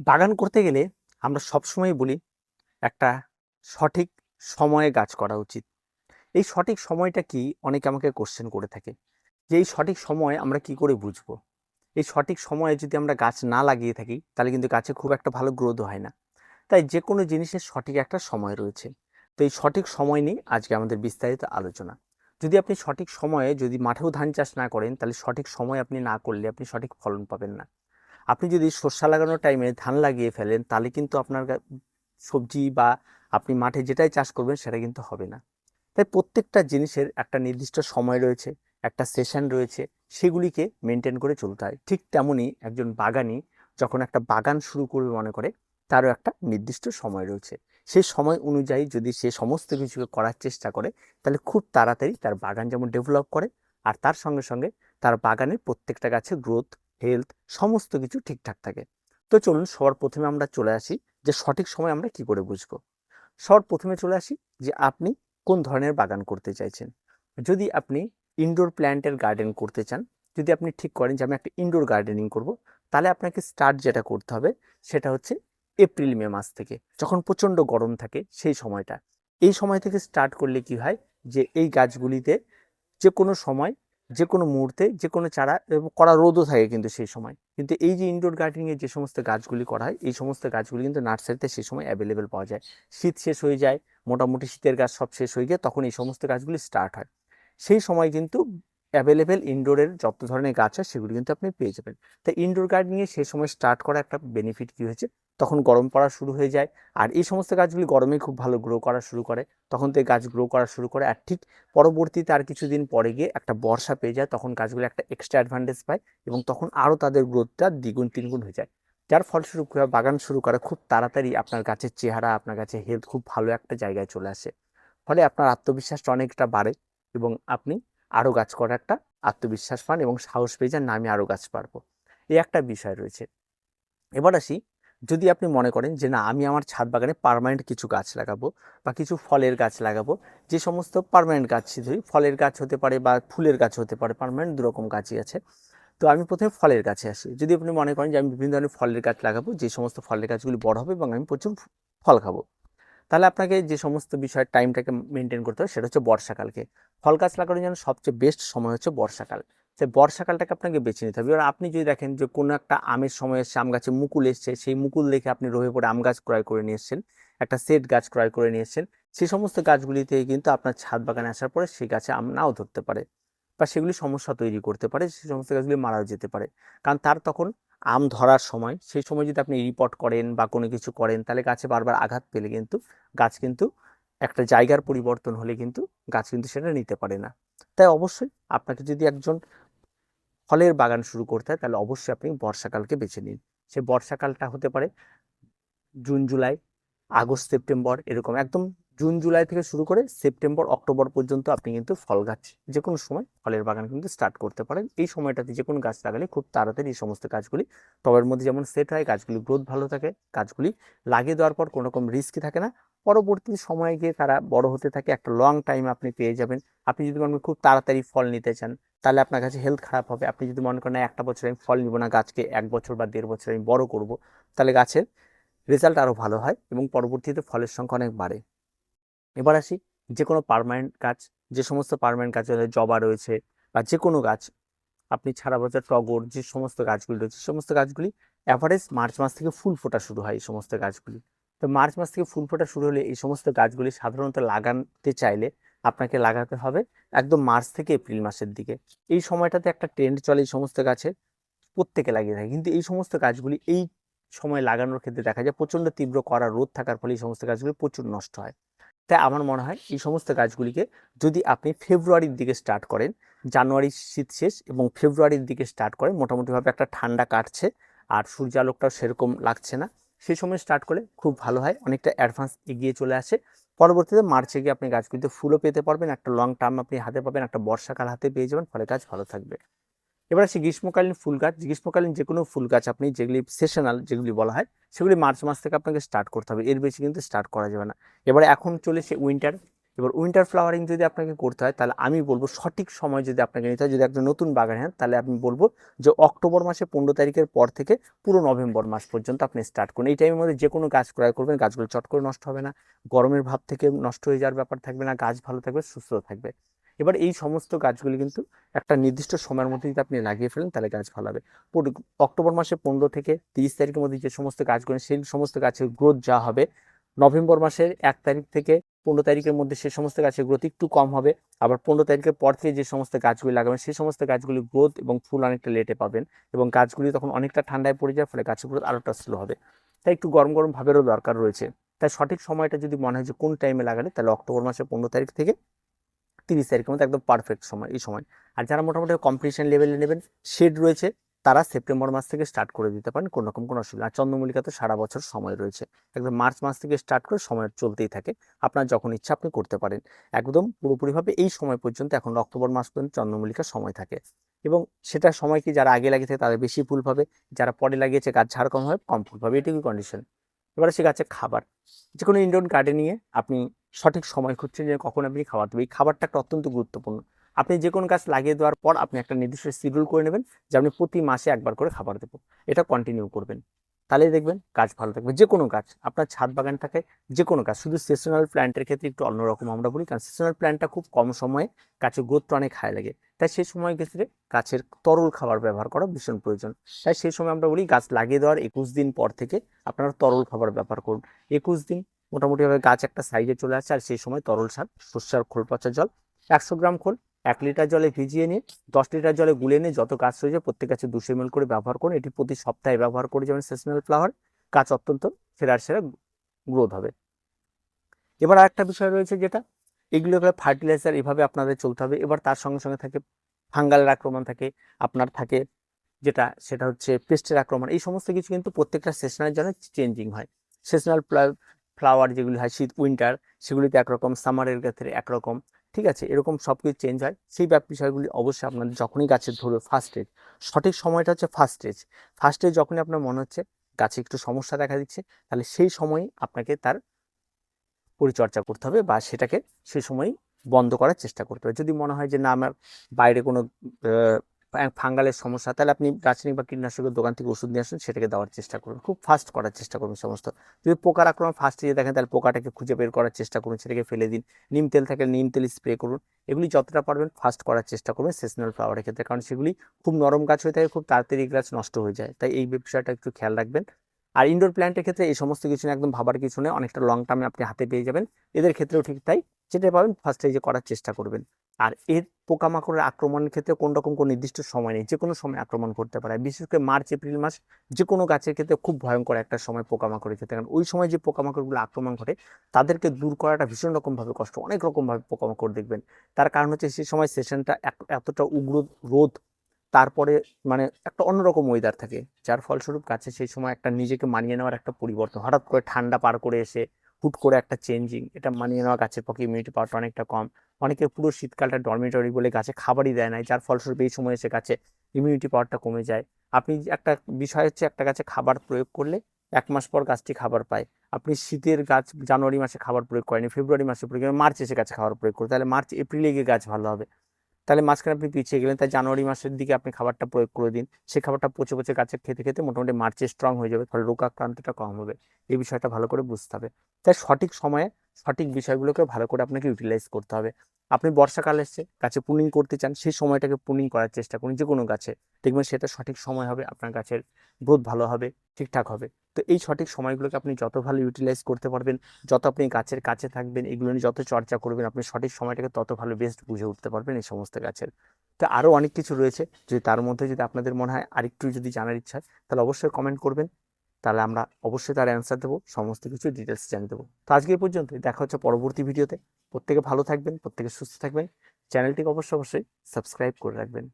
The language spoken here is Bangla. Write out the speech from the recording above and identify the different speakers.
Speaker 1: বাগান করতে গেলে আমরা সবসময় বলি, একটা সঠিক সময়ে গাছ করা উচিত। এই সঠিক সময়টা কি? অনেকে আমাকে কোশ্চেন করে থাকে। যে এই সঠিক সময় আমরা কি করে বুঝব? এই সঠিক সময়ে যদি আমরা গাছ না লাগিয়ে থাকি, তাহলে কিন্তু গাছে খুব একটা ভালো গ্রোথ হয় না। তাই যে কোনো জিনিসের সঠিক একটা সময় রয়েছে। তো এই সঠিক সময় নিয়ে আজকে আমাদের বিস্তারিত আলোচনা। যদি আপনি সঠিক সময়ে যদি মাঠেও ধান চাষ না করেন, তাহলে সঠিক সময় আপনি না করলে আপনি সঠিক ফলন পাবেন না। আপনি যদি সর্ষা লাগানোর টাইমে ধান লাগিয়ে ফেলেন, তাহলে কিন্তু আপনার সবজি বা আপনি মাঠে যেটাই চাষ করবেন, সেটা কিন্তু হবে না। তাই প্রত্যেকটা জিনিসের একটা নির্দিষ্ট সময় রয়েছে, একটা সেশন রয়েছে, সেগুলিকে মেনটেন করে চলতে হয়। ঠিক তেমনই একজন বাগানি যখন একটা বাগান শুরু করবে মনে করে, তারও একটা নির্দিষ্ট সময় রয়েছে। সেই সময় অনুযায়ী যদি সে সমস্ত কিছুকে করার চেষ্টা করে, তাহলে খুব তাড়াতাড়ি তার বাগান যেমন ডেভেলপ করে, আর তার সঙ্গে সঙ্গে তার বাগানের প্রত্যেকটা গাছের গ্রোথ হেলথ সমস্ত কিছু ঠিকঠাক থাকে। তো চলুন সবার প্রথমে আমরা চলে আসি যে সঠিক সময় আমরা কি করে বুঝব। সবার প্রথমে চলে আসি যে আপনি কোন ধরনের বাগান করতে চাইছেন। যদি আপনি ইনডোর প্ল্যান্টের গার্ডেন করতে চান, যদি আপনি ঠিক করেন যে আমি একটা ইনডোর গার্ডেনিং করব, তাহলে আপনাকে স্টার্ট যেটা করতে হবে সেটা হচ্ছে এপ্রিল, মে মাস থেকে, যখন প্রচণ্ড গরম থাকে সেই সময়টা। এই সময় থেকে স্টার্ট করলে কি হয়? যে এই গাছগুলিতে যে কোনো সময় যে কোনো মুহূর্তে যে কোনো চারা কড়া রোদও থাকে কিন্তু সেই সময়। কিন্তু এই যে ইনডোর গার্ডেনিংয়ে যে সমস্ত গাছগুলি করা হয়, এই সমস্ত গাছগুলি কিন্তু নার্সারিতে সেই সময় অ্যাভেলেবেল পাওয়া যায়। শীত শেষ হয়ে যায়, মোটামুটি শীতের গাছ সব শেষ হয়ে গিয়ে তখন এই সমস্ত গাছগুলি স্টার্ট হয়। সেই সময় কিন্তু অ্যাভেলেবেল ইনডোরের যত ধরনের গাছ হয় সেগুলি কিন্তু আপনি পেয়ে যাবেন। তাই ইনডোর গার্ডেনিংয়ে সেই সময় স্টার্ট করা একটা বেনিফিট কী হয়েছে? তখন গরম পড়া শুরু হয়ে যায়। আর এই সমস্ত গাছগুলি গরমে খুব ভালো গ্রো করা শুরু করে। তখন থেকে গাছ গ্রো করা শুরু করে। আর ঠিক পরবর্তীতে আর কিছুদিন পরে গিয়ে একটা বর্ষা পেয়ে যায়, তখন গাছগুলি একটা এক্সট্রা অ্যাডভান্টেজ পায় এবং তখন আরও তাদের গ্রোথটা দ্বিগুণ তিনগুণ হয়ে যায়। যার ফলস্বরূপ বাগান শুরু করে খুব তাড়াতাড়ি আপনার গাছের চেহারা, আপনার গাছের হেলথ খুব ভালো একটা জায়গায় চলে আসে। ফলে আপনার আত্মবিশ্বাসটা অনেকটা বাড়ে এবং আপনি আরও গাছ করার একটা আত্মবিশ্বাস পান এবং সাহস পেয়ে যান না আমি আরও গাছ পারব। এই একটা বিষয় রয়েছে। এবার আসি যদি আপনি মনে করেন যে, না, আমি আমার ছাদ বাগানে পারমানেন্ট কিছু গাছ লাগাবো বা কিছু ফলের গাছ লাগাবো, যে সমস্ত পারমানেন্ট গাছ ধরি, ফলের গাছ হতে পারে বা ফুলের গাছ হতে পারে, পার্মানেন্ট দুরকম গাছই আছে। তো আমি প্রথমে ফলের গাছে আসি। যদি আপনি মনে করেন যে, আমি বিভিন্ন ধরনের ফলের গাছ লাগাবো, যে সমস্ত ফলের গাছগুলি বড় হবে এবং আমি প্রচুর ফল খাব। তাহলে আপনাকে যে সমস্ত বিষয়ের টাইমটাকে মেনটেন করতে হবে সেটা হচ্ছে বর্ষাকালকে। ফল গাছ লাগানোর জন্য সবচেয়ে বেস্ট সময় হচ্ছে বর্ষাকাল। সেই বর্ষাকালটাকে আপনাকে বেছে নিতে হবে। এবার আপনি যদি দেখেন যে কোনো একটা আমের সময় এসছে আম গাছে মুকুল এসছে, সেই মুকুল দেখে আপনি রয়ে পড়ে আম গাছ ক্রয় করে নিয়ে একটা সেট গাছ ক্রয় করে নিয়ে সেই সমস্ত গাছগুলিতে কিন্তু আপনার ছাদ বাগানে আসার পরে সেই গাছে আম নাও ধরতে পারে বা সেগুলি সমস্যা তৈরি করতে পারে সেই সমস্ত গাছগুলি মারাও যেতে পারে। কারণ তার তখন আম ধরার সময়, সেই সময় যদি আপনি রিপোর্ট করেন বা কোনো কিছু করেন, তাহলে গাছে বারবার আঘাত পেলে কিন্তু গাছ কিন্তু একটা জায়গার পরিবর্তন হলে কিন্তু গাছ কিন্তু সেটা নিতে পারে না। তাই অবশ্যই আপনাকে যদি একজন ফলের বাগান শুরু করতে হয়, তাহলে অবশ্যই আপনি বর্ষাকালকে বেছে নিন। সে বর্ষাকালটা হতে পারে জুন, জুলাই, আগস্ট, সেপ্টেম্বর এরকম। একদম জুন, জুলাই থেকে শুরু করে সেপ্টেম্বর, অক্টোবর পর্যন্ত আপনি কিন্তু ফল গাছ যে কোনো সময় ফলের বাগান কিন্তু স্টার্ট করতে পারেন। এই সময়টাতে যে কোনো গাছ লাগালে খুব তাড়াতাড়ি এই সমস্ত গাছগুলি টবের মধ্যে যেমন সেট হয় গাছগুলি গ্রোথ ভালো থাকে, গাছগুলি লাগিয়ে দেওয়ার পর কোনো রকম রিস্কই থাকে না। পরবর্তী সময়ে গিয়ে তারা বড় হতে থাকে, একটা লং টাইম আপনি পেয়ে যাবেন। আপনি যদি মনে করেন খুব তাড়াতাড়ি ফল নিতে চান, তাহলে আপনার কাছে হেলথ খারাপ হবে। আপনি যদি মনে করেন একটা বছর আমি ফল নিব না, গাছকে এক বছর বা দেড় বছর আমি বড় করব, তাহলে গাছের রেজাল্ট আরও ভালো হয় এবং পরবর্তীতে ফলের সংখ্যা অনেক বাড়ে। এবার আসি যে কোনো পারমানেন্ট গাছ, যে সমস্ত পারমানেন্ট গাছ হলে জবা রয়েছে বা যে কোনো গাছ, আপনি ছাড়া বছর টগর, যে সমস্ত গাছগুলি রয়েছে, সমস্ত গাছগুলি অ্যাভারেজ মার্চ মাস থেকে ফুল ফোটা শুরু হয় এই সমস্ত গাছগুলি। তো মার্চ মাস থেকে ফুল ফোটা শুরু হলে এই সমস্ত গাছগুলি সাধারণত লাগাতে চাইলে আপনাকে লাগাতে হবে একদম মার্চ থেকে এপ্রিল মাসের দিকে। এই সময়টাতে একটা ট্রেন্ড চলে এই সমস্ত গাছের প্রত্যেকে লাগিয়ে থাকে। কিন্তু এই সমস্ত গাছগুলি এই সময় লাগানোর ক্ষেত্রে দেখা যায় প্রচণ্ড তীব্র করা রোদ থাকার ফলে এই সমস্ত গাছগুলি প্রচুর নষ্ট হয়। তাই আমার মনে হয় এই সমস্ত গাছগুলিকে যদি আপনি ফেব্রুয়ারির দিকে স্টার্ট করেন, জানুয়ারি শীত শেষ এবং ফেব্রুয়ারির দিকে স্টার্ট করেন, মোটামুটিভাবে একটা ঠান্ডা কাটছে আর সূর্যালোকটাও সেরকম লাগছে না। সেই সময় স্টার্ট করলে খুব ভালো হয়, অনেকটা অ্যাডভান্স এগিয়ে চলে আসে। পরবর্তীতে মার্চে গিয়ে আপনি গাছগুলিতে ফুলও পেতে পারবেন, একটা লং টার্ম আপনি হাতে পাবেন, একটা বর্ষাকাল হাতে পেয়ে যাবেন, ফলে গাছ ভালো থাকবে। এবার আসি গ্রীষ্মকালীন ফুল গাছ। গ্রীষ্মকালীন যে কোনো ফুল গাছ আপনি, যেগুলি সেশনাল যেগুলি বলা হয়, সেগুলি মার্চ মাস থেকে আপনাকে স্টার্ট করতে হবে। এর বেশি কিন্তু স্টার্ট করা যাবে না। এবার এখন চলেছে উইন্টার এবার উইন্টার ফ্লাওয়ারিং যদি আপনাকে করতে হয়, তাহলে আমি বলব সঠিক সময় যদি আপনাকে নিতে হয়, যদি একটা নতুন বাগান হ্যাঁ তাহলে আমি বলব যে অক্টোবর মাসে পনেরো তারিখের পর থেকে পুরো নভেম্বর মাস পর্যন্ত আপনি স্টার্ট করুন। এই টাইমের মধ্যে যে কোনো গাছ ক্রয় করবেন, গাছগুলো চট করে নষ্ট হবে না। গরমের ভাব থেকে নষ্ট হয়ে যাওয়ার ব্যাপার থাকবে না, গাছ ভালো থাকবে, সুস্থ থাকবে। এবার এই সমস্ত গাছগুলি কিন্তু একটা নির্দিষ্ট সময়ের মধ্যে যদি আপনি লাগিয়ে ফেলেন, তাহলে গাছ ভালো হবে। অক্টোবর মাসে পনেরো থেকে তিরিশ তারিখের মধ্যে যে সমস্ত গাছগুলো, সেই সমস্ত গাছের গ্রোথ যা হবে, নভেম্বর মাসের এক তারিখ থেকে পনেরো তারিখের মধ্যে সে সমস্ত গাছের গ্রোথ একটু কম হবে। আবার পনেরো তারিখের পর থেকে যে সমস্ত গাছগুলি লাগাবেন সেই সমস্ত গাছগুলি গ্রোথ এবং ফুল অনেকটা লেটে পাবেন এবং গাছগুলি তখন অনেকটা ঠান্ডায় পড়ে যাওয়ার ফলে গাছের গ্রোথ আরোটা স্লো হবে। তাই একটু গরম গরম ভাবেরও দরকার রয়েছে। তাই সঠিক সময়টা যদি মনে হয় যে কোন টাইমে লাগালে, তাহলে অক্টোবর মাসের পনেরো তারিখ থেকে তিরিশ তারিখের মধ্যে একদম পারফেক্ট সময়, এই সময়। আর যারা মোটামুটি কম্পিটিশন লেভেলে নেবেন শেড রয়েছে তারা সেপ্টেম্বর মাস থেকে স্টার্ট করে দিতে পারেন, কোনো রকম কোনো অসুবিধা আর চন্দ্রমল্লিকা তো সারা বছর সময় রয়েছে। একদম মার্চ মাস থেকে স্টার্ট করে সময় চলতেই থাকে। আপনার যখন ইচ্ছা আপনি করতে পারেন। একদম পুরোপুরিভাবে এই সময় পর্যন্ত, এখন অক্টোবর মাস পর্যন্ত চন্দ্রমল্লিকার সময় থাকে। এবং সেটা সময় কি যারা আগে লাগিয়েছে তাদের বেশি ফুল পাবে যারা পরে লাগিয়েছে গাছ ঝাড় কম হবে কম ফুল পাবে এটুকুই কন্ডিশন এবারে সে গাছের খাবার। যে কোনো ইন্ডোর গার্ডেনিংয়ে আপনি সঠিক সময় খুঁজছেন যে কখন আপনি খাবার দেবেন। এই খাবারটা একটা অত্যন্ত গুরুত্বপূর্ণ। আপনি যে কোনো গাছ লাগিয়ে দেওয়ার পর আপনি একটা নির্দিষ্ট শিডিউল করে নেবেন যে আপনি প্রতি মাসে একবার করে খাবার দেবো। এটা কন্টিনিউ করবেন। তাহলেই দেখবেন গাছ ভালো থাকবে। যে কোনো গাছ, আপনার ছাদ বাগান থাকে, যে কোনো গাছ, শুধু সেশনাল প্ল্যান্টের ক্ষেত্রে একটু অন্যরকম আমরা বলি, কারণ সেশনাল প্ল্যান্টটা খুব কম সময়ে গাছের গ্রোথটা অনেক হাই লাগে। তাই সেই সময় ক্ষেত্রে গাছের তরল খাবার ব্যবহার করা ভীষণ প্রয়োজন। তাই সেই সময় আমরা বলি গাছ লাগিয়ে দেওয়ার একুশ দিন পর থেকে আপনারা তরল খাবার ব্যবহার করুন। একুশ দিন মোটামুটিভাবে গাছ একটা সাইজে চলে আসছে আর সেই সময় তরল সার, সর্ষার খোল, পচা জল, একশো গ্রাম খোল এক লিটার জলে ভিজিয়ে নিয়ে দশ লিটার জলে গুলে নিয়ে যত গাছ রয়েছে প্রত্যেক গাছে দুশো এমএল করে ব্যবহার করুন। এটি প্রতি সপ্তাহে ব্যবহার করে যেমন সেশনাল ফ্লাওয়ার, গাছ অত্যন্ত সেরার সেরা গ্রোথ হবে। এবার আরেকটা বিষয় রয়েছে যেটা, এগুলো ফার্টিলাইজার এভাবে আপনাদের চলতে হবে। এবার তার সঙ্গে সঙ্গে থাকে ফাঙ্গালের আক্রমণ থাকে, আপনার থাকে যেটা, সেটা হচ্ছে পেস্টের আক্রমণ। এই সমস্ত কিছু কিন্তু প্রত্যেকটা সেশনের জন্য চেঞ্জিং হয়। সেশনাল ফ্লাওয়ার যেগুলি হয়, শীত উইন্টার সেগুলিতে একরকম সামারের ক্ষেত্রে একরকম। ঠিক আছে? এরকম সব কিছু চেঞ্জ হয়। সেই বিষয়গুলি অবশ্যই আপনার যখনই গাছের ধরবে ফার্স্ট স্টেজ সঠিক সময়টা হচ্ছে ফার্স্ট এজ ফার্স্ট স্টেজ যখনই আপনার মনে হচ্ছে গাছে একটু সমস্যা দেখা দিচ্ছে, তাহলে সেই সময়ই আপনাকে তার পরিচর্যা করতে হবে বা সেটাকে সেই সময়ই বন্ধ করার চেষ্টা করতে হবে। যদি মনে হয় যে না, আমার বাইরে কোনো ফাঙ্গালের সমস্যা, তাহলে আপনি রাসায়নিক বা কীটনাশকের দোকান থেকে ওষুধ নিয়ে আসুন, সেটাকে দেওয়ার চেষ্টা করুন। খুব ফাস্ট করার চেষ্টা করুন সমস্ত। যদি পোকার আক্রমণ ফার্স্টে যে দেখেন তাহলে পোকাটাকে খুঁজে বের করার চেষ্টা করুন, সেটাকে ফেলে দিন। নিম তেল থাকলে নিম তেল স্প্রে করুন। এগুলি যতটা পারবেন ফাস্ট করার চেষ্টা করবেন সেশনাল ফ্লাওয়ারের ক্ষেত্রে, কারণ সেগুলি খুব নরম গাছ হয়ে থাকে, খুব তাড়াতাড়ি গাছ নষ্ট হয়ে যায়। তাই এই বিষয়টা একটু খেয়াল রাখবেন। আর ইনডোর প্ল্যান্টের ক্ষেত্রে এই সমস্ত কিছু নিয়ে একদম ভাবার কিছু নেই, অনেকটা লং টার্মে আপনি হাতে পেয়ে যাবেন। এদের ক্ষেত্রেও ঠিক তাই। যেটা পাবেন ফার্স্টে যে করার চেষ্টা করবেন। আর এর পোকামাকড়ের আক্রমণের ক্ষেত্রে কোন রকম কোনো নির্দিষ্ট সময় নেই যে কোনো সময় আক্রমণ করতে পারে। বিশেষ করে মার্চ, এপ্রিল মাস যে কোনো গাছের ক্ষেত্রে খুব ভয়ঙ্কর একটা সময় পোকামাকড়ের ক্ষেত্রে। কারণ ওই সময় যে পোকামাকড়গুলো আক্রমণ ঘটে তাদেরকে দূর করাটা ভীষণ রকমভাবে কষ্ট। অনেক রকমভাবে পোকামাকড় দেখবেন। তার কারণ হচ্ছে সেই সময় সেশনটা এতটা উগ্র রোদ, তারপরে মানে একটা অন্যরকম ওয়েদার থাকে। যার ফলস্বরূপ গাছে সেই সময় একটা নিজেকে মানিয়ে নেওয়ার একটা পরিবর্তন। হঠাৎ করে ঠান্ডা পার করে এসে হুট করে একটা চেঞ্জিং এটা মানিয়ে নেওয়া গাছের পক্ষে ইমিউনিটি পাওয়ারটা অনেকটা কম। অনেকে পুরো শীতকালটা ডরমিটরি বলে গাছে খাবারই দেয় না যার ফলস্বরূপ এই সময় এসে গাছে ইমিউনিটি পাওয়ারটা কমে যায়। আপনি একটা বিষয় হচ্ছে একটা গাছে খাবার প্রয়োগ করলে এক মাস পর গাছটি খাবার পায়। আপনি শীতের গাছ জানুয়ারি মাসে খাবার প্রয়োগ করেনি, ফেব্রুয়ারি মাসে প্রয়োগ মার্চ এসে গাছে খাবার প্রয়োগ করে তাহলে মার্চ, এপ্রিলে গিয়ে গাছ ভালো হবে। তাহলে মাঝখানে আপনি পিছিয়ে গেলেন, তাই জানুয়ারি মাসের দিকে আপনি খাবারটা প্রয়োগ করে দিন। সেই খাবারটা পচে পচে গাছে খেতে খেতে মোটামুটি মার্চে স্ট্রং হয়ে যাবে, ফলে রোগাক্রান্তটা কম হবে। এই বিষয়টা ভালো করে বুঝতে হবে। তাই সঠিক সময়ে সঠিক বিষয়গুলোকে ভালো করে আপনাকে ইউটিলাইজ করতে হবে। আপনি বর্ষাকাল এসছে, গাছে পুনিং করতে চান, সেই সময়টাকে পুনিং করার চেষ্টা করুন যে কোনো গাছে। দেখবেন সেটা সঠিক সময় হবে, আপনার গাছের গ্রোথ ভালো হবে, ঠিকঠাক হবে। তো এই সঠিক সময়গুলোকে আপনি যত ভালো ইউটিলাইজ করতে পারবেন, যত আপনি গাছের কাছে থাকবেন, এগুলো নিয়ে যত চর্চা করবেন, আপনি সঠিক সময়টাকে তত ভালো বেস্ট বুঝে উঠতে পারবেন এই সমস্ত গাছের। তো আরও অনেক কিছু রয়েছে, যদি তার মধ্যে যদি আপনাদের মনে হয় আরেকটু যদি জানার ইচ্ছা হয়, তাহলে অবশ্যই কমেন্ট করবেন। তাহলে আমরা অবশ্যই তার অ্যান্সার দেবো, সমস্ত কিছু ডিটেলস জানিয়ে দেবো। তো আজকে এই পর্যন্ত দেখা হচ্ছে পরবর্তী ভিডিওতে প্রত্যেকে ভালো থাকবেন, প্রত্যেকে সুস্থ থাকবেন। চ্যানেলটিকে অবশ্যই অবশ্যই সাবস্ক্রাইব করে রাখবেন।